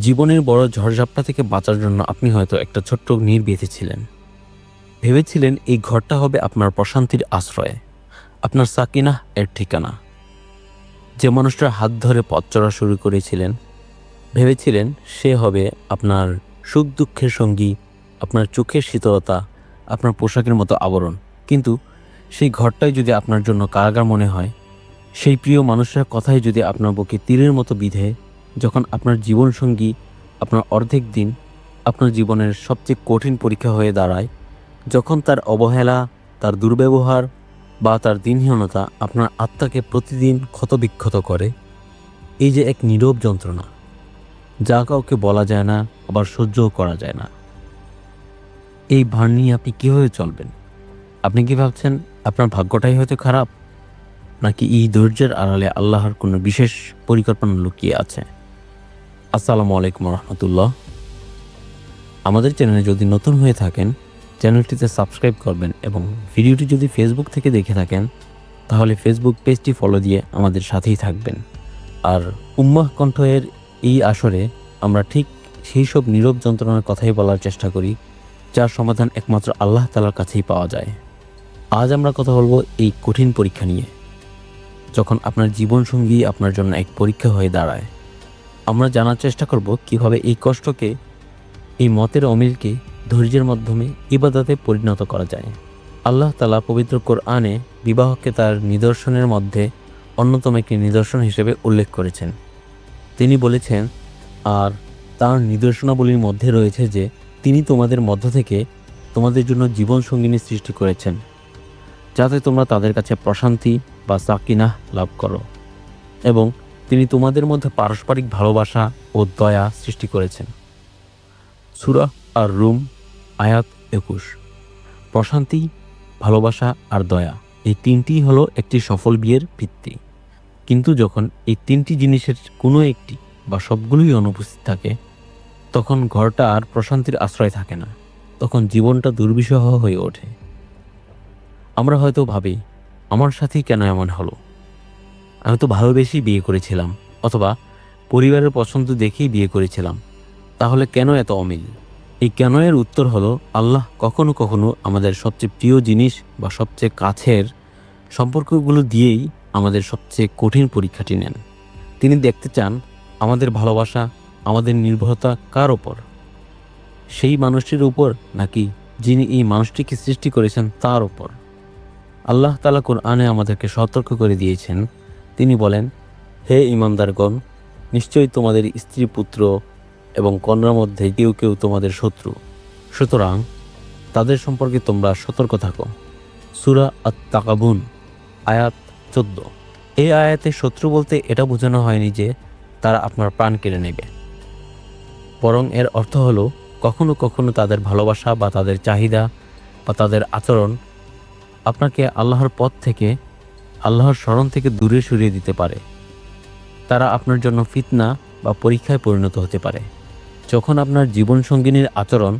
জীবনের বড় ঝড়ঝাপটা থেকে বাঁচার জন্য আপনি হয়তো একটা ছোট্ট নীর বেঁধেছিলেন ভেবেছিলেন এই ঘরটা হবে আপনার প্রশান্তির আশ্রয়, আপনার সাকিনা এর ঠিকানা। যে মানুষটার হাত ধরে পথ চড়া শুরু করেছিলেন, ভেবেছিলেন সে হবে আপনার সুখ দুঃখের সঙ্গী, আপনার চোখের শীতলতা, আপনার পোশাকের মতো আবরণ। কিন্তু সেই ঘরটাই যদি আপনার জন্য কারাগার মনে হয়, সেই প্রিয় মানুষের কথাই যদি আপনার বুকে তীরের মতো বিধে যখন আপনার জীবনসঙ্গী আপনার অর্ধেক দিন আপনার জীবনের সবচেয়ে কঠিন পরীক্ষা হয়ে দাঁড়ায়, যখন তার অবহেলা, তার দুর্ব্যবহার বা তার দিনহীনতা আপনার আত্মাকে প্রতিদিন ক্ষতবিক্ষত করে, এই যে এক নীরব যন্ত্রণা, যা কাউকে বলা যায় না, আবার সহ্যও করা যায় না। এই ভার নিয়ে আপনি কীভাবে চলবেন? আপনি কি ভাবছেন আপনার ভাগ্যটাই হয়তো খারাপ? নাকি এই ধৈর্যের আড়ালে আল্লাহর কোনো বিশেষ পরিকল্পনা লুকিয়ে আছে? আসসালামু আলাইকুম রহমতুল্লাহ। আমাদের চ্যানেলে যদি নতুন হয়ে থাকেন, চ্যানেলটিতে সাবস্ক্রাইব করবেন এবং ভিডিওটি যদি ফেসবুক থেকে দেখে থাকেন, তাহলে ফেসবুক পেজটি ফলো দিয়ে আমাদের সাথেই থাকবেন। আর উম্মাহ কণ্ঠের এই আসরে আমরা ঠিক সেই সব নীরব যন্ত্রণার কথাই বলার চেষ্টা করি, যার সমাধান একমাত্র আল্লাহ তালার কাছেই পাওয়া যায়। আজ আমরা কথা বলব এই কঠিন পরীক্ষা নিয়ে, যখন আপনার জীবনসঙ্গী আপনার জন্য এক পরীক্ষা হয়ে দাঁড়ায়। আমরা জানার চেষ্টা করব কীভাবে এই কষ্টকে, এই মতের অমিলকে ধৈর্যের মাধ্যমে ইবাদতে পরিণত করা যায়। আল্লাহ তালা পবিত্র কোরআনে বিবাহকে তার নিদর্শনের মধ্যে অন্যতম একটি নিদর্শন হিসেবে উল্লেখ করেছেন। তিনি বলেছেন, আর তার নিদর্শনাবলীর মধ্যে রয়েছে যে, তিনি তোমাদের মধ্য থেকে তোমাদের জন্য জীবন সঙ্গিনী সৃষ্টি করেছেন, যাতে তোমরা তাদের কাছে প্রশান্তি বা সাকিনাহ লাভ করো এবং তোমাদের মধ্যে পারস্পরিক ভালোবাসা ও দয়া সৃষ্টি করেছেন। সুরা আর রুম আয়াত একুশ। প্রশান্তি, ভালোবাসা আর দয়া এই তিনটিই হলো একটি সফল বিয়ের ভিত্তি। কিন্তু যখন এই তিনটি জিনিসের কোনো একটি বা সবগুলোই অনুপস্থিত থাকে, তখন ঘরটা আর প্রশান্তির আশ্রয় থাকে না। তখন জীবনটা দুর্বিষহ হয়ে ওঠে। আমরা হয়তো ভাবি, আমার সাথেই কেন এমন হলো? আমি তো ভালোবেসেই বিয়ে করেছিলাম, অথবা পরিবারের পছন্দ দেখেই বিয়ে করেছিলাম। তাহলে কেন এত অমিল? এই কেন এর উত্তর হলো, আল্লাহ কখনো কখনো আমাদের সবচেয়ে প্রিয় জিনিস বা সবচেয়ে কাছের সম্পর্কগুলো দিয়েই আমাদের সবচেয়ে কঠিন পরীক্ষাটি নেন। তিনি দেখতে চান, আমাদের ভালোবাসা, আমাদের নির্ভরতা কার ওপর? সেই মানুষটির উপর নাকি যিনি এই মানুষটিকে সৃষ্টি করেছেন তার ওপর আল্লাহ তালা কোরআনে আমাদেরকে সতর্ক করে দিয়েছেন তিনি বলেন, হে ইমানদারগণ, নিশ্চয়ই তোমাদের স্ত্রী পুত্র এবং কন্যার মধ্যে কেউ কেউ তোমাদের শত্রু। সুতরাং তাদের সম্পর্কে তোমরা সতর্ক থাকো। সুরা আত তাকাবুন আয়াত চোদ্দ। এই আয়াতে শত্রু বলতে এটা বোঝানো হয়নি যে তারা আপনার প্রাণ কেড়ে নেবে। বরং এর অর্থ হলো, কখনো কখনো তাদের ভালোবাসা বা তাদের চাহিদা বা তাদের আচরণ আপনাকে আল্লাহর পথ থেকে আল্লাহর স্মরণ থেকে দূরে সরিয়ে দিতে পারে। তারা আপনার জন্য ফিতনা বা পরীক্ষায় পরিণত হতে পারে। যখন আপনার জীবনসঙ্গিনীর আচরণ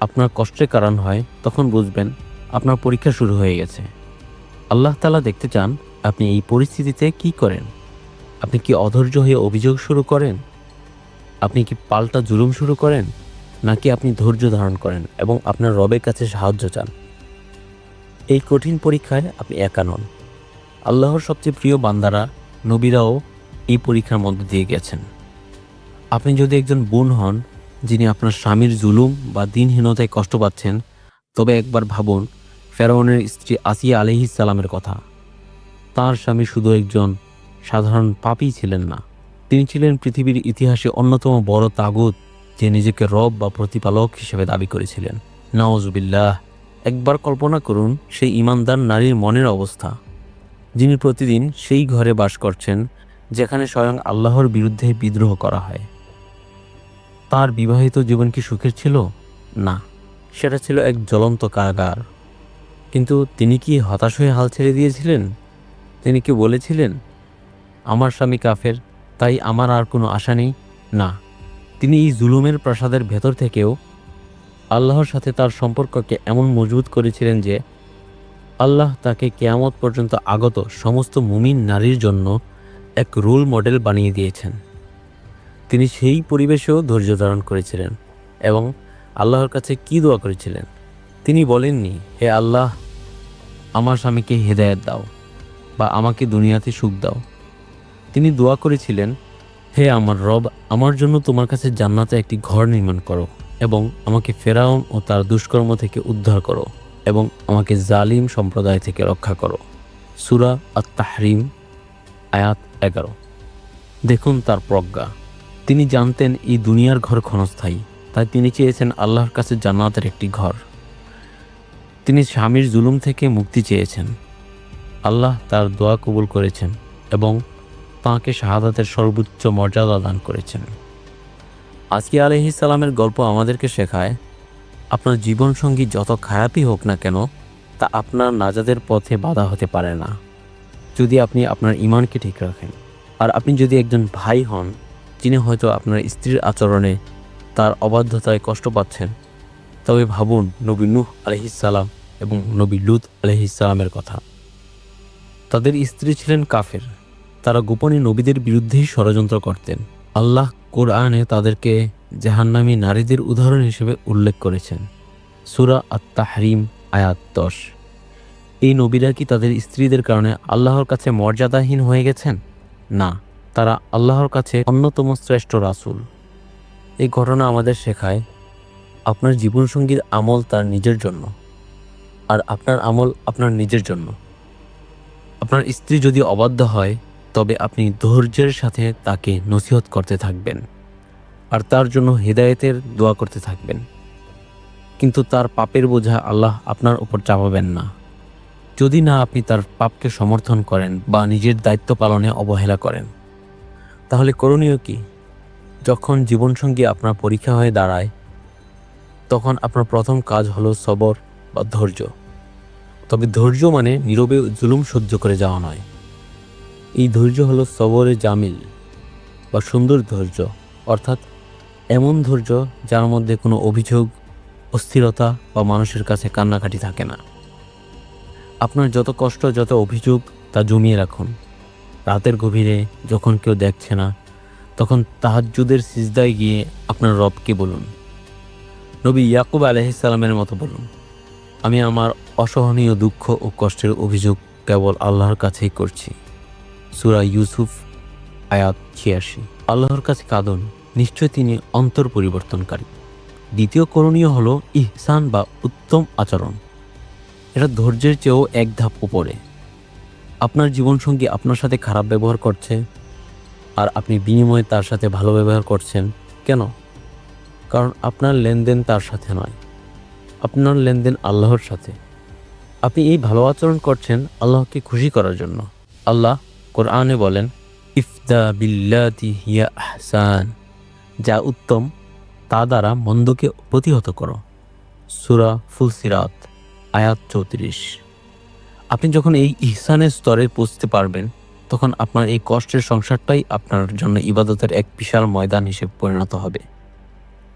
আপনার কষ্টের কারণ হয়, তখন বুঝবেন আপনার পরীক্ষা শুরু হয়ে গেছে। আল্লাহ তালা দেখতে চান, আপনি এই পরিস্থিতিতে কি করেন? আপনি কি অধৈর্য হয়ে অভিযোগ শুরু করেন? আপনি কি পাল্টা জুলুম শুরু করেন? নাকি আপনি ধৈর্য ধারণ করেন এবং আপনার রবের কাছে সাহায্য চান? এই কঠিন পরীক্ষায় আপনি একা নন। আল্লাহর সবচেয়ে প্রিয় বান্দারা, নবীরাও এই পরীক্ষার মধ্যে দিয়ে গেছেন। আপনি যদি একজন বোন হন, যিনি আপনার স্বামীর জুলুম বা দিনহীনতায় কষ্ট পাচ্ছেন, তবে একবার ভাবুন, ফেরাউনের স্ত্রী আসিয়া আলহিস সালামের কথা। তার স্বামী শুধু একজন সাধারণ পাপী ছিলেন না। তিনি ছিলেন পৃথিবীর ইতিহাসে অন্যতম বড় তাগুত, যে নিজেকে রব বা প্রতিপালক হিসেবে দাবি করেছিলেন। নওয়াজুবিল্লাহ একবার কল্পনা করুন, সেই ইমানদার নারীর মনের অবস্থা। যিনি প্রতিদিন সেই ঘরে বাস করছেন, যেখানে স্বয়ং আল্লাহর বিরুদ্ধে বিদ্রোহ করা হয়। তার বিবাহিত জীবন কি সুখের ছিল? না, সেটা ছিল এক জ্বলন্ত কারাগার। কিন্তু তিনি কি হতাশ হয়ে হাল ছেড়ে দিয়েছিলেন? তিনি কি বলেছিলেন, আমার স্বামী কাফের, তাই আমার আর কোনো আশা নেই? না, তিনি এই জুলুমের প্রাসাদের ভেতর থেকেও আল্লাহর সাথে তার সম্পর্ককে এমন মজবুত করেছিলেন যে আল্লাহ তাকে কেয়ামত পর্যন্ত আগত সমস্ত মুমিন নারীর জন্য এক রোল মডেল বানিয়ে দিয়েছেন। তিনি সেই পরিবেশেও ধৈর্য ধারণ করেছিলেন এবং আল্লাহর কাছে কি দোয়া করেছিলেন? তিনি বলেননি, হে আল্লাহ, আমার স্বামীকে হেদায়েত দাও বা আমাকে দুনিয়াতে সুখ দাও। তিনি দোয়া করেছিলেন, হে আমার রব, আমার জন্য তোমার কাছে জান্নাতে একটি ঘর নির্মাণ করো এবং আমাকে ফেরাউন ও তার দুষ্কর্ম থেকে উদ্ধার করো। এবং আমাকে জালিম সম্প্রদায় থেকে রক্ষা করো। সুরা আত তাহরিম আয়াত এগারো। দেখুন তার প্রজ্ঞা। তিনি জানতেন এই দুনিয়ার ঘর ক্ষণস্থায়ী, তাই তিনি চেয়েছেন আল্লাহর কাছে জান্নাতের একটি ঘর। তিনি স্বামীর জুলুম থেকে মুক্তি চেয়েছেন। আল্লাহ তার দোয়া কবুল করেছেন এবং তাঁকে শাহাদাতের সর্বোচ্চ মর্যাদা দান করেছেন। আজকে আলহি সালামের গল্প আমাদেরকে শেখায় আপনার জীবনসঙ্গী যত খারাপই হোক না কেন, তা আপনার নাজাদের পথে বাধা হতে পারে না। যদি আপনি আপনার ইমানকে ঠিক রাখেন, আর আপনি যদি একজন ভাই হন, যিনি হয়তো আপনার স্ত্রীর আচরণে তার অবাধ্যতায় কষ্ট পাচ্ছেন, তবে ভাবুন নবী নূহ আলহিসাল্লাম এবং নবী লুত আলহিসাল্লামের কথা। তাদের স্ত্রী ছিলেন কাফের। তারা গোপনে নবীদের বিরুদ্ধেই ষড়যন্ত্র করতেন। আল্লাহ কোরআনে তাদেরকে জাহান্নামী নারীদের উদাহরণ হিসেবে উল্লেখ করেছেন। সুরা আত তাহরিম আয়াত দশ। এই নবীরা কি তাদের স্ত্রীদের কারণে আল্লাহর কাছে মর্যাদাহীন হয়ে গেছেন? না, তারা আল্লাহর কাছে অন্যতম শ্রেষ্ঠ রাসূল। এই ঘটনা আমাদের শেখায় আপনার জীবনসঙ্গীর আমল তার নিজের জন্য আর আপনার আমল আপনার নিজের জন্য। আপনার স্ত্রী যদি অবাধ্য হয় তবে আপনি ধৈর্যের সাথে তাকে নসিহত করতে থাকবেন আর তার জন্য হেদায়েতের দোয়া করতে থাকবেন। কিন্তু তার পাপের বোঝা আল্লাহ আপনার উপর চাপাবেন না। যদি না আপনি তার পাপকে সমর্থন করেন বা নিজের দায়িত্ব পালনে অবহেলা করেন, তাহলে করণীয় কি? যখন জীবনসঙ্গী আপনার পরীক্ষা হয়ে দাঁড়ায়, তখন আপনার প্রথম কাজ হলো সবর বা ধৈর্য। তবে ধৈর্য মানে নীরবে জুলুম সহ্য করে যাওয়া নয়। এই ধৈর্য হলো সবরে জামিল বা সুন্দর ধৈর্য, অর্থাৎ এমন ধৈর্য যার মধ্যে কোনো অভিযোগ, অস্থিরতা বা মানুষের কাছে কান্নাকাটি থাকে না। আপনার যত কষ্ট, যত অভিযোগ তা জমিয়ে রাখুন। রাতের গভীরে যখন কেউ দেখছে না, তখন তাহাজ্জুদের সিজদায় গিয়ে আপনার রবকে বলুন। নবী ইয়াকুব আলহিসাল্লামের মতো বলুন, আমি আমার অসহনীয় দুঃখ ও কষ্টের অভিযোগ কেবল আল্লাহর কাছেই করছি। সুরা ইউসুফ, আয়াত ছিয়াশি। আল্লাহর কাছে কাঁদন, নিশ্চয় তিনি অন্তর পরিবর্তনকারী। দ্বিতীয় করণীয় হলো ইহসান বা উত্তম আচরণ। এটা ধৈর্যের চেয়েও এক ধাপ উপরে। আপনার জীবনসঙ্গী আপনার সাথে খারাপ ব্যবহার করছে, আর আপনি বিনিময়ে তার সাথে ভালো ব্যবহার করছেন। কেন? কারণ আপনার লেনদেন তার সাথে নয়। আপনার লেনদেন আল্লাহর সাথে। আপনি এই ভালো আচরণ করছেন আল্লাহকে খুশি করার জন্য। আল্লাহ কোরআনে বলেন, ইফদা বিল্লাতি হিয়া আহসান যা উত্তম, তা দ্বারা মন্দকে প্রতিহত করো। সুরা ফুলসিরাত, আয়াত চৌত্রিশ। আপনি যখন এই ইহসানের স্তরে পৌঁছতে পারবেন, তখন আপনার এই কষ্টের সংসারটাই আপনার জন্য ইবাদতের এক বিশাল ময়দান হিসেবে পরিণত হবে।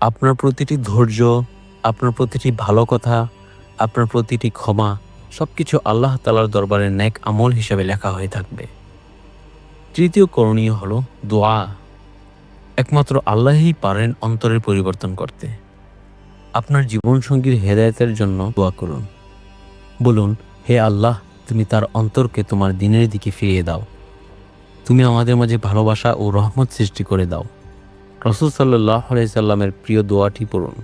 আপনার প্রতিটি ধৈর্য, আপনার প্রতিটি ভালো কথা, আপনার প্রতিটি ক্ষমা সব কিছু আল্লাহ তালার দরবারে ন্যাক আমল হিসেবে লেখা হয়ে থাকবে। তৃতীয় করণীয় হলো দোয়া। একমাত্র আল্লাহই পারেন অন্তরের পরিবর্তন করতে। আপনার জীবনসঙ্গীর হেদায়তের জন্য দোয়া করুন। বলুন, হে আল্লাহ, তুমি তার অন্তরকে তোমার দিনের দিকে ফিরিয়ে দাও। তুমি আমাদের মাঝে ভালোবাসা ও রহমত সৃষ্টি করে দাও। রসুল সাল্লাহ সাল্লামের প্রিয় দোয়াটি পড়ুন।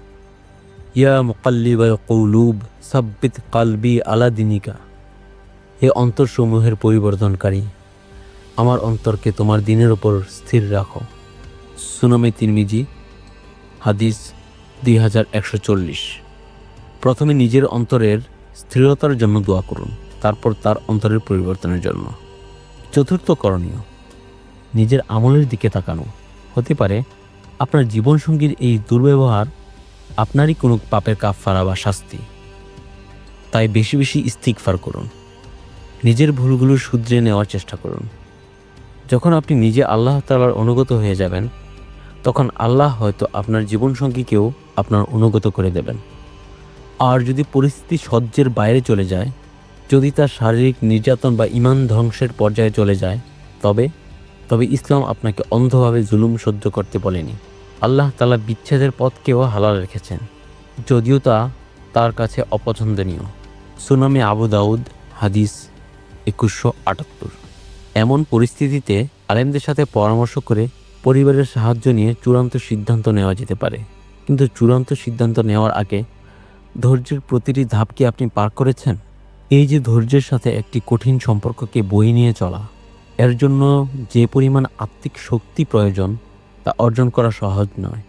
ইয়া মুকাল্লিব কৌলুব, সাব্বিত কালবি আলা দিনিকা। হে অন্তরসমূহের পরিবর্তনকারী আমার অন্তরকে তোমার দিনের ওপর স্থির রাখো। সুনামে তিরমিজি, হাদিস দুই হাজার একশো চল্লিশ। প্রথমে নিজের অন্তরের স্থিরতার জন্য দোয়া করুন, তারপর তার অন্তরের পরিবর্তনের জন্য। চতুর্থ করণীয়, নিজের আমলের দিকে তাকানো। হতে পারে আপনার জীবনসঙ্গীর এই দুর্ব্যবহার আপনারই কোনো পাপের কাফফারা বা শাস্তি। তাই বেশি বেশি ইস্তিকফার করুন। নিজের ভুলগুলো শুধরে নেওয়ার চেষ্টা করুন। যখন আপনি নিজে আল্লাহ তালার অনুগত হয়ে যাবেন, তখন আল্লাহ হয়তো আপনার জীবনসঙ্গীকেও আপনার অনুগত করে দেবেন। আর যদি পরিস্থিতি সহ্যের বাইরে চলে যায়, যদি তার শারীরিক নির্যাতন বা ইমান ধ্বংসের পর্যায়ে চলে যায়, তবে তবে ইসলাম আপনাকে অন্ধভাবে জুলুম সহ্য করতে বলেনি। আল্লাহ তালা বিচ্ছেদের পথকেও হালাল রেখেছেন। যদিও তা তার কাছে অপছন্দনীয়। সুনামে আবু দাউদ, হাদিস একুশশো আটাত্তর। এমন পরিস্থিতিতে আলেমদের সাথে পরামর্শ করে পরিবারের সাহায্য নিয়ে চূড়ান্ত সিদ্ধান্ত নেওয়া যেতে পারে। কিন্তু চূড়ান্ত সিদ্ধান্ত নেওয়ার আগে ধৈর্যের প্রতিটি ধাপ কি আপনি পার করেছেন? এই যে ধৈর্যের সাথে একটি কঠিন সম্পর্ককে বই নিয়ে চলা, এর জন্য যে পরিমাণ আত্মিক শক্তি প্রয়োজন তা অর্জন করা সহজ নয়।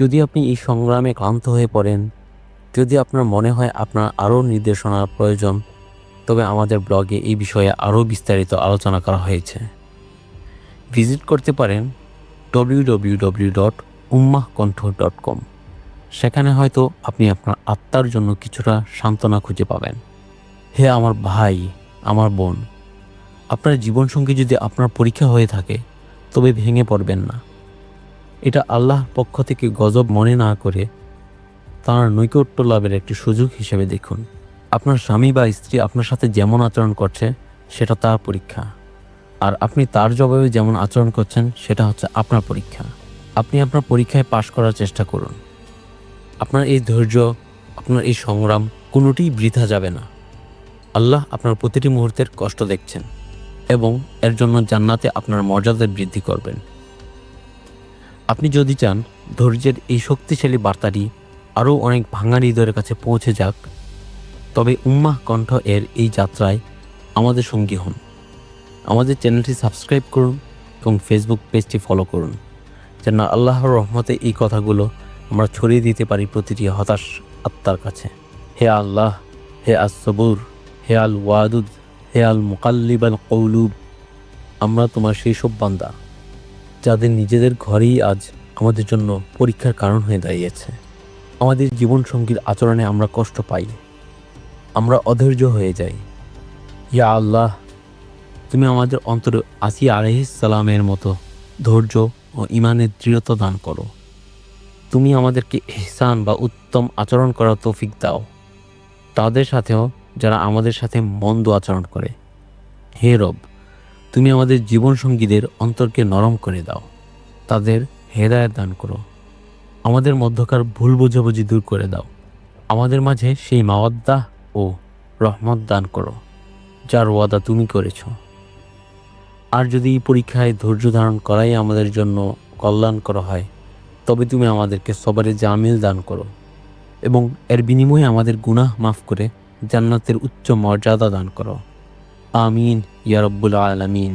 যদি আপনি এই সংগ্রামে ক্লান্ত হয়ে পড়েন, যদি আপনার মনে হয় আপনার আরও নির্দেশনার প্রয়োজন তবে আমাদের ব্লগে এই বিষয়ে আরও বিস্তারিত আলোচনা করা হয়েছে। ভিজিট করতে পারেন www.ummahkontho.com ডট কণ্ঠ ডট কম সেখানে হয়তো আপনি আপনার আত্মার জন্য কিছুটা সান্ত্বনা খুঁজে পাবেন। হে আমার ভাই, আমার বোন, আপনার জীবনসঙ্গী যদি আপনার পরীক্ষা হয়ে থাকে, তবে ভেঙে পড়বেন না। এটা আল্লাহর পক্ষ থেকে গজব মনে না করে তার নৈকট্য লাভের একটি সুযোগ হিসেবে দেখুন। আপনার স্বামী বা স্ত্রী আপনার সাথে যেমন আচরণ করছে, সেটা তার পরীক্ষা। আর আপনি তার জবাবে যেমন আচরণ করছেন, সেটা হচ্ছে আপনার পরীক্ষা। আপনি আপনার পরীক্ষায় পাশ করার চেষ্টা করুন। আপনার এই ধৈর্য, আপনার এই সংগ্রাম কোনোটিই বৃথা যাবে না। আল্লাহ আপনার প্রতিটি মুহূর্তের কষ্ট দেখছেন এবং এর জন্য জান্নাতে আপনার মর্যাদা বৃদ্ধি করবেন। আপনি যদি চান ধৈর্যের এই শক্তিশালী বার্তাটি আরও অনেক ভাঙা হৃদয়ের কাছে পৌঁছে যাক তবে উম্মাহ কণ্ঠ এর এই যাত্রায় আমাদের সঙ্গী হন। আমাদের চ্যানেলটি সাবস্ক্রাইব করুন এবং ফেসবুক পেজটি ফলো করুন, যেন আল্লাহর রহমতে এই কথাগুলো আমরা ছড়িয়ে দিতে পারি প্রতিটি হতাশ আত্মার কাছে। হে আল্লাহ, হে আসবুর হে আল ওয়াদুদ হে আল মুকাল্লিব আল কৌলুব আমরা তোমার সেই সব বান্দা, যাদের নিজেদের ঘরেই আজ আমাদের জন্য পরীক্ষার কারণ হয়ে দাঁড়িয়েছে। আমাদের জীবনসঙ্গীর আচরণে আমরা কষ্ট পাই। আমরা অধৈর্য হয়ে যাই। ইয়া আল্লাহ, তুমি আমাদের অন্তরে আসিয়া আলহিসালামের মতো ধৈর্য ও ইমানের দৃঢ়তা দান করো। তুমি আমাদেরকে এহসান বা উত্তম আচরণ করার তৌফিক দাও। তাদের সাথেও যারা আমাদের সাথে মন্দ আচরণ করে। হে রব, তুমি আমাদের জীবনসঙ্গীদের অন্তরকে নরম করে দাও। তাদের হেদায়ত দান করো। আমাদের মধ্যকার ভুল বোঝাবুঝি দূর করে দাও। আমাদের মাঝে সেই মাওয়াদ্দা ও রহমত দান করো, যার ওয়াদা তুমি করেছ। আর যদি এই পরীক্ষায় ধৈর্য ধারণ করাই আমাদের জন্য কল্যাণ করা হয়, তবে তুমি আমাদেরকে সবারে জামিল দান করো এবং এর বিনিময়ে আমাদের গুনাহ মাফ করে জান্নাতের উচ্চ মর্যাদা দান করো। আমিন ইয়ারব্বুল আলামিন।